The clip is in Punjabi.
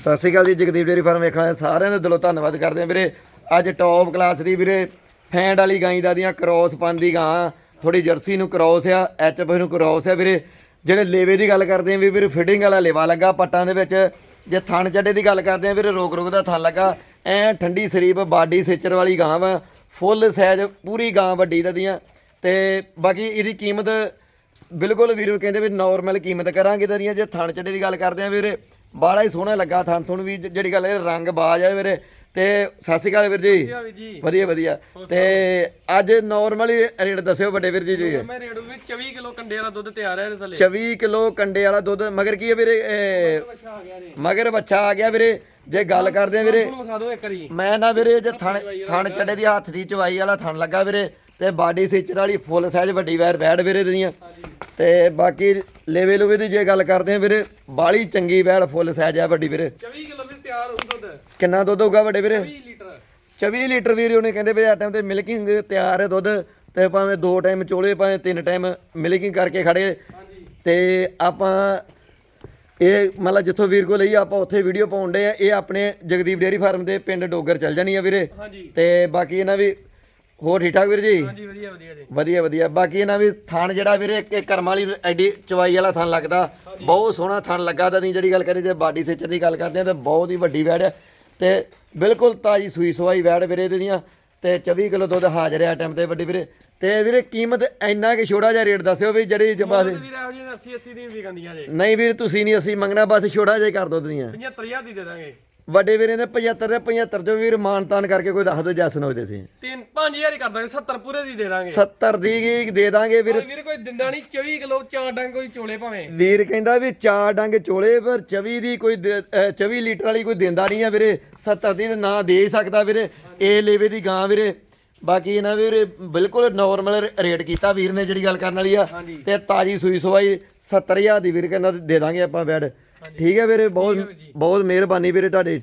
ਸਤਿ ਸ਼੍ਰੀ ਅਕਾਲ ਜੀ, ਜਗਦੀਪ ਡੇਰੀ ਫਾਰਮ ਵੇਖਣ ਵਾਲੇ ਸਾਰਿਆਂ ਦਾ ਦਿਲੋਂ ਧੰਨਵਾਦ ਕਰਦੇ ਹਾਂ ਵੀਰੇ। ਅੱਜ ਟੌਪ ਕਲਾਸ ਦੀ ਵੀਰੇ ਫੈਂਡ ਵਾਲੀ ਗਾਂ ਦਾ ਦੀਆਂ ਕ੍ਰੋਸ ਦੀ ਗਾਂ। ਥੋੜੀ ਜਰਸੀ ਨੂੰ ਕ੍ਰੋਸ ਆ ਐਚਐਫ ਨੂੰ ਕ੍ਰੋਸ ਆ ਵੀਰੇ। ਜਿਹੜੇ ਲੇਵੇ ਦੀ ਗੱਲ ਕਰਦੇ ਆ ਵੀ ਵੀਰੇ ਫਿਟਿੰਗ ਵਾਲਾ ਲੇਵਾ ਲੱਗਾ ਪੱਟਾਂ ਦੇ ਵਿੱਚ। ਜੇ ਥਣ ਚੱਡੇ ਦੀ ਗੱਲ ਕਰਦੇ ਆ ਵੀਰੇ, ਰੋਕ ਰੋਕ ਦਾ ਥਣ ਲੱਗਾ। ਐ ਠੰਡੀ ਸਰੀਪ ਬਾਡੀ ਸੇਚਰ ਵਾਲੀ ਗਾਂ ਵਾ। ਫੁੱਲ ਸਾਈਜ਼ ਪੂਰੀ ਗਾਂ ਵੱਡੀ ਦਾ ਦੀਆਂ। ਤੇ ਬਾਕੀ ਇਹਦੀ ਕੀਮਤ ਬਿਲਕੁਲ ਵੀਰ ਕਹਿੰਦੇ ਵੀ ਨਾਰਮਲ ਕੀਮਤ ਕਰਾਂਗੇ ਤਾਂ ਦੀਆਂ। ਜੇ ਥਣ ਚੱਡੇ ਦੀ ਗੱਲ ਕਰਦੇ ਆ ਵੀਰੇ ਬਾੜਾ ਹੀ ਸੋਹਣਾ ਲੱਗਾ ਥਣ ਥਣ ਵੀ ਜਿਹੜੀ ਗੱਲ ਇਹ ਰੰਗ ਬਾਜ ਆ ਵੀਰੇ। ਤੇ ਸਤਿ ਸ਼੍ਰੀ ਅਕਾਲ ਵੀਰ ਜੀ। ਵੀ ਵਧੀਆ ਵਧੀਆ। ਤੇ ਅੱਜ ਨਾਰਮਲੀ ਰੇਟ ਦੱਸਿਓ ਵੱਡੇ ਵੀਰ ਜੀ ਜੀ। ਮੈਂ ਰੇਡੂ ਵਿੱਚ 24 ਕਿਲੋ ਕੰਡੇ ਵਾਲਾ ਦੁੱਧ ਤਿਆਰ ਹੈ ਥੱਲੇ। 24 ਕਿਲੋ ਕੰਡੇ ਵਾਲਾ ਦੁੱਧ ਮਗਰ ਕੀ ਹੈ ਵੀਰੇ ਇਹ ਅੱਛਾ ਆ ਗਿਆ ਨੇ ਮਗਰ ਬੱਚਾ ਆ ਗਿਆ ਵੀਰੇ। ਜੇ ਗੱਲ ਕਰਦੇ ਆ ਵੀਰੇ ਮੈਂ ਨਾ ਵੀਰੇ ਜੇ ਥਣ ਥਣ ਚੱਡੇ ਦੀ ਹੱਥ ਦੀ ਚਵਾਈ ਵਾਲਾ ਥਣ ਲੱਗਾ ਵੀਰੇ ਤੇ ਬਾਡੀ ਸਿਚਰ ਵਾਲੀ ਫੁੱਲ ਸਾਈਜ਼ ਵੱਡੀ ਵੈਰ ਬੈੜ ਵੀਰੇ ਦੀਆਂ ਤੇ ਬਾਕੀ ਲੇਵੇ ਲੂਵੇ ਦੀ ਜੇ ਗੱਲ ਕਰਦੇ ਆ ਵੀਰੇ ਬਾਲੀ ਚੰਗੀ ਵੈੜ ਫੁੱਲ ਸਾਈਜ਼ ਆ ਵੱਡੀ ਵੀਰੇ। 24 ਕਿਲੋ ਵਿੱਚ ਤਿਆਰ ਹੋਊ ਦੁੱਧ। ਕਿੰਨਾ ਦੁੱਧ ਹੋਊਗਾ ਵੱਡੇ ਵੀਰੇ? 20 ਲੀਟਰ। 24 ਲੀਟਰ ਵੀਰੇ ਉਹਨੇ ਕਹਿੰਦੇ ਵੀ ਆ ਟਾਈਮ ਤੇ ਮਿਲਕਿੰਗ ਤਿਆਰ ਹੈ ਦੁੱਧ ਤੇ ਭਾਵੇਂ ਦੋ ਟਾਈਮ ਚੋਲੇ ਭਾਵੇਂ ਤਿੰਨ ਟਾਈਮ ਮਿਲਕਿੰਗ ਕਰਕੇ ਖੜੇ। ਤੇ ਆਪਾਂ ਇਹ ਮਤਲਬ ਜਿੱਥੋਂ ਵੀਰ ਕੋ ਲਈ ਆਪਾਂ ਉੱਥੇ ਵੀਡੀਓ ਪਾਉਂਦੇ ਆ। ਇਹ ਆਪਣੇ ਜਗਦੀਪ ਡੇਅਰੀ ਫਾਰਮ ਦੇ ਪਿੰਡ ਡੋਗਰ ਚੱਲ ਜਾਣੀ ਆ ਵੀਰੇ। ਤੇ ਬਾਕੀ ਇਹਨਾਂ ਵੀ ਹੋਰ ਠੀਕ ਠਾਕ ਵੀਰ ਜੀ? ਹਾਂਜੀ ਵਧੀਆ ਵਧੀਆ ਜੀ। ਵਧੀਆ ਵਧੀਆ। ਬਾਕੀ ਇਹਨਾਂ ਵੀ ਥਣ ਜਿਹੜਾ ਵੀਰੇ ਇੱਕ ਇੱਕ ਕਰਮ ਵਾਲੀ ਐਡੀ ਚਵਾਈ ਵਾਲਾ ਥਣ ਲੱਗਦਾ। ਬਹੁਤ ਸੋਹਣਾ ਥਣ ਲੱਗਾ। ਤਾਂ ਨਹੀਂ ਜਿਹੜੀ ਗੱਲ ਕਰੀ ਤੇ ਬਾਡੀ ਸੇਚਰ ਦੀ ਗੱਲ ਕਰਦੇ ਆ ਤੇ ਬਹੁਤ ਹੀ ਵੱਡੀ ਵੈੜ ਹੈ। ਤੇ ਬਿਲਕੁਲ ਤਾਜੀ ਸੂਈ ਸਵਾਈ ਵੈੜ ਵੀਰੇ ਦੀਆਂ। ਤੇ 24 ਕਿਲੋ ਦੁੱਧ ਹਾਜ਼ਰ ਹੈ ਟਾਈਮ ਤੇ ਵੱਡੀ ਵੀਰੇ। ਤੇ ਵੀਰੇ ਕੀਮਤ ਇੰਨਾ ਕਿ ਛੋੜਾ ਜਿਹਾ ਰੇਟ ਦੱਸਿਓ ਵੀ ਜਿਹੜੀ ਦੁੱਧ ਵੀਰ ਇਹੋ ਜਿਹੇ 80 80 ਦੀ ਵੀ ਵਿਕੰਦੀਆਂ ਜੇ। ਨਹੀਂ ਵੀਰ ਤੁਸੀਂ ਨਹੀਂ ਅਸੀਂ ਮੰਗਣਾ ਬਸ ਛੋੜਾ ਜਿਹਾ ਕਰ ਦੋ ਦੀਆਂ। 75000 ਦੀ ਦੇ ਦਾਂਗੇ। ਵੱਡੇ ਵੀਰੇ ਨੇ 75 ਦੇ 75 ਜੋ ਵੀਰ ਮਾਨਤਾਨ ਕਰਕੇ ਕੋਈ ਦੱਸ ਦੋ ਜੈਸਨ ਹੋਦੇ ਸੀ। 5000 ਹੀ ਕਰ ਦਾਂਗੇ 70 ਪੂਰੇ ਦੀ ਦੇ ਦਾਂਗੇ। 70 ਦੀ ਦੇ ਦਾਂਗੇ ਵੀਰ। ਵੀਰ ਕੋਈ ਦਿੰਦਾ ਨਹੀਂ 24 ਕਿਲੋ ਚਾਰ ਡੰਗ ਕੋਈ ਚੋਲੇ ਭਾਵੇਂ। ਵੀਰ ਕਹਿੰਦਾ ਵੀ ਚਾਰ ਡੰਗ ਚੋਲੇ ਪਰ 24 ਦੀ ਕੋਈ ਦੇ- ਅਹ 24 ਲੀਟਰ ਵਾਲੀ ਕੋਈ ਦਿੰਦਾ ਨਹੀਂ ਆ ਵੀਰੇ। 70 ਦੀ ਨਾ ਦੇ ਸਕਦਾ ਵੀਰੇ। ਇਹ ਲੇਵੇ ਦੀ ਗਾਂ ਵੀਰੇ। ਬਾਕੀ ਇਹਨਾਂ ਵੀਰੇ ਬਿਲਕੁਲ ਨਾਰਮਲ ਰੇਟ ਕੀਤਾ ਵੀਰ ਨੇ ਜਿਹੜੀ ਗੱਲ ਕਰਨ ਵਾਲੀ ਆ। ਤੇ ਤਾਜੀ ਸੂਈ ਸਵਾਈ 70000 ਦੀ ਵੀਰ ਕਹਿੰਦਾ ਦੇ ਦਾਂਗੇ ਆਪਾਂ ਬੈਡ। ਠੀਕ ਹੈ ਵੀਰੇ ਬਹੁਤ ਬਹੁਤ ਮਿਹਰਬਾਨੀ ਵੀਰੇ ਤੁਹਾਡੇ।